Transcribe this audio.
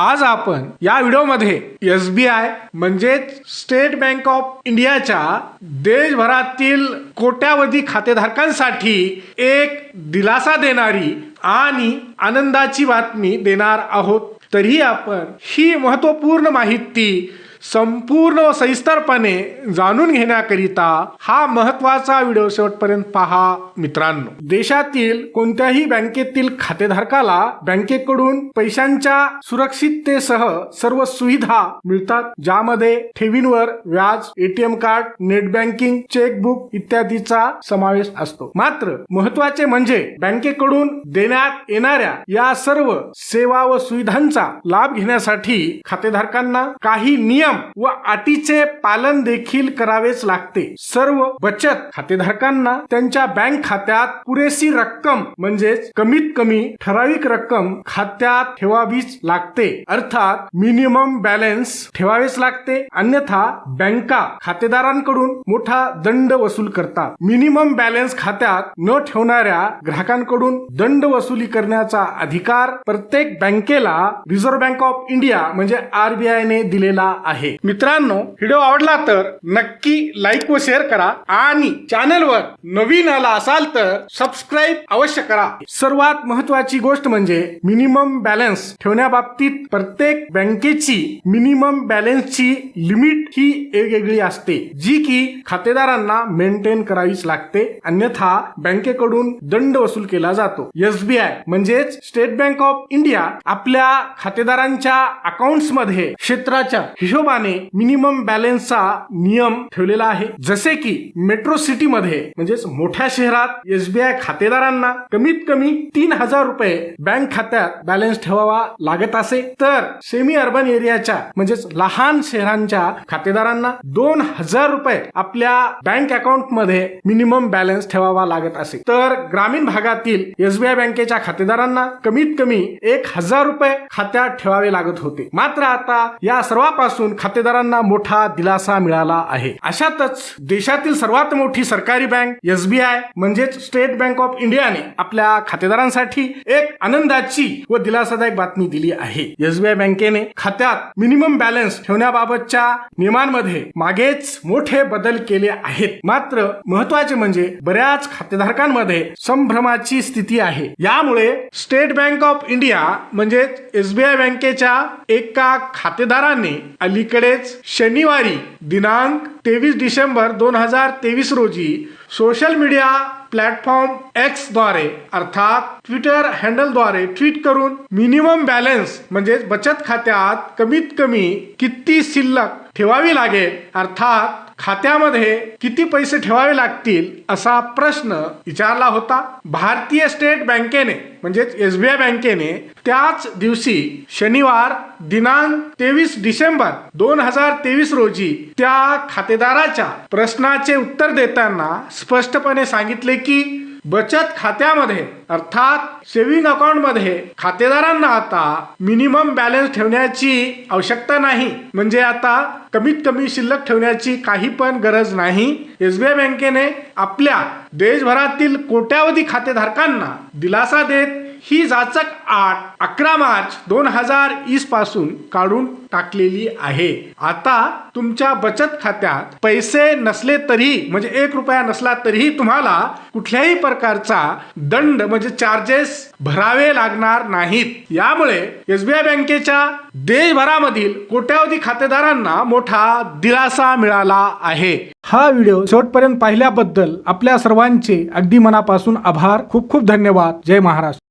आज आपण या व्हिडिओमध्ये एस बी आय म्हणजेच स्टेट बँक ऑफ इंडियाच्या देशभरातील कोट्यावधी खातेधारकांसाठी एक दिलासा देणारी आणि आनंदाची बातमी देणार आहोत. तरीही आपण ही महत्त्वपूर्ण माहिती संपूर्ण व सविस्तरपणे जाणून घेण्याकरिता हा महत्त्वाचा व्हिडिओ शेवटपर्यंत पहा मित्रांनो. देशातील कोणत्याही बँकेतील खातेधारकाला बँकेकडून पैशांच्या सुरक्षिततेसह सर्व सुविधा मिळतात ज्यामध्ये ठेवींवर व्याज ATM card net banking chequebook इत्यादीचा समावेश असतो. मात्र महत्त्वाचे म्हणजे बँकेकडून देण्यात येणाऱ्या या सर्व सेवा व सुविधांचा लाभ घेण्यासाठी खातेधारकांना काही नियम व अटीचे पालन देखील करावेच लागते. सर्व बचत खातेधारकांना त्यांच्या बँक खात्यात पुरेशी रक्कम म्हणजेच कमीत कमी ठराविक रक्कम खात्यात ठेवावीच लागते. अर्थात मिनिमम बॅलन्स ठेवावेच लागते. अन्यथा बँका खातेदारांकडून मोठा दंड वसूल करतात. मिनिमम बॅलन्स खात्यात न ठेवणाऱ्या ग्राहकांकडून दंड वसुली करण्याचा अधिकार प्रत्येक बँकेला रिझर्व्ह बँक ऑफ इंडिया म्हणजे आरबीआय ने दिलेला आहे. मित्रांनो व्हिडिओ आवडला तर नक्की लाईक व शेअर करा आणि चॅनलवर नवीन आला असाल तर सबस्क्राईब अवश्य करा. सर्वात महत्वाची गोष्ट म्हणजे मिनिमम बॅलन्स ठेवण्याबाबतीत प्रत्येक बँकेची मिनिमम बॅलन्सची लिमिट ही वेगवेगळी असते जी की खातेदारांना मेंटेन करावीच लागते. अन्यथा बँकेकडून दंड वसूल केला जातो. एसबीआय म्हणजेच स्टेट बँक ऑफ इंडिया आपल्या खातेदारांच्या अकाउंटमध्ये क्षेत्राच्या नियमाने मिनिमम बॅलन्सचा नियम ठेवलेला आहे. जसे की मेट्रो सिटी मध्ये म्हणजेच मोठ्या शहरात एसबीआय खातेदारांना कमीत कमी तीन हजार रुपये बँक खात्यात बॅलन्स ठेवावा लागत असे. तर सेमी अर्बन एरियाच्या म्हणजेच लहान शहरांच्या खातेदारांना दोन हजार रुपये आपल्या बँक अकाउंटमध्ये मिनिमम बॅलन्स ठेवावा लागत असे. तर ग्रामीण भागातील एसबीआय बँकेच्या खातेदारांना कमीत कमी एक हजार रुपये खात्यात ठेवावे लागत होते. मात्र आता या सर्वापासून खातेदारांना मोठा दिलासा मिळाला आहे. अशातच देशातील सर्वात मोठी सरकारी बँक एसबीआय म्हणजेच स्टेट बँक ऑफ इंडियाने आपल्या खातेदारांसाठी एक आनंदाची व दिलासादायक बातमी दिली आहे. एसबीआय बँकेने खात्यात मिनिमम बॅलन्स ठेवण्याबाबतच्या नियमांमध्ये मागेच मोठे बदल केले आहेत. मात्र महत्त्वाचे म्हणजे बऱ्याच खातेधारकांमध्ये संभ्रमाची स्थिती आहे. यामुळे स्टेट बँक ऑफ इंडिया म्हणजेच एसबीआय बँकेच्या एका खातेदाराने अलीकडेच शनिवारी दिनांक तेवीस डिसेंबर दोन हजार तेवीस रोजी सोशल मीडिया प्लॅटफॉर्म एक्सद्वारे अर्थात ट्विटर हँडलद्वारे ट्विट करून मिनिमम बॅलन्स म्हणजेच बचत खात्यात कमीत कमी किती शिल्लक ठेवावी लागेल अर्थात खात्यामध्ये किती पैसे ठेवावे लागतील असा प्रश्न विचारला होता. भारतीय स्टेट बँकेने म्हणजेच एसबीआय बँकेने त्याच दिवशी शनिवार दिनांक तेवीस डिसेंबर दोन हजार तेवीस रोजी त्या खातेदाराच्या प्रश्नाचे उत्तर देताना स्पष्टपणे सांगितले की बचत खात्यामध्ये अर्थात सेव्हिंग अकाउंटमध्ये खातेदारांना आता मिनिमम बॅलन्स ठेवण्याची आवश्यकता नाही. म्हणजे आता कमीत कमी शिल्लक ठेवण्याची काही पण गरज नाही. एसबीआय बँकेने आपल्या देशभरातील कोट्यावधी खातेधारकांना दिलासा देत ही जाचक आठ अकरा मार्च दोन हजार वीसपासून काढून टाकलेली आहे. आता तुमच्या बचत खात्यात पैसे नसले तरी म्हणजे एक रुपया नसला तरीही तुम्हाला कुठल्याही प्रकारचा दंड म्हणजे चार्जेस भरावे लागणार नाहीत. यामुळे एसबीआय बँकेच्या देशभरामधील कोट्यावधी खातेदारांना मोठा दिलासा मिळाला आहे. हा व्हिडिओ शेवटपर्यंत पाहिल्याबद्दल आपल्या सर्वांचे अगदी मनापासून आभार. खूप खूप धन्यवाद. जय महाराष्ट्र.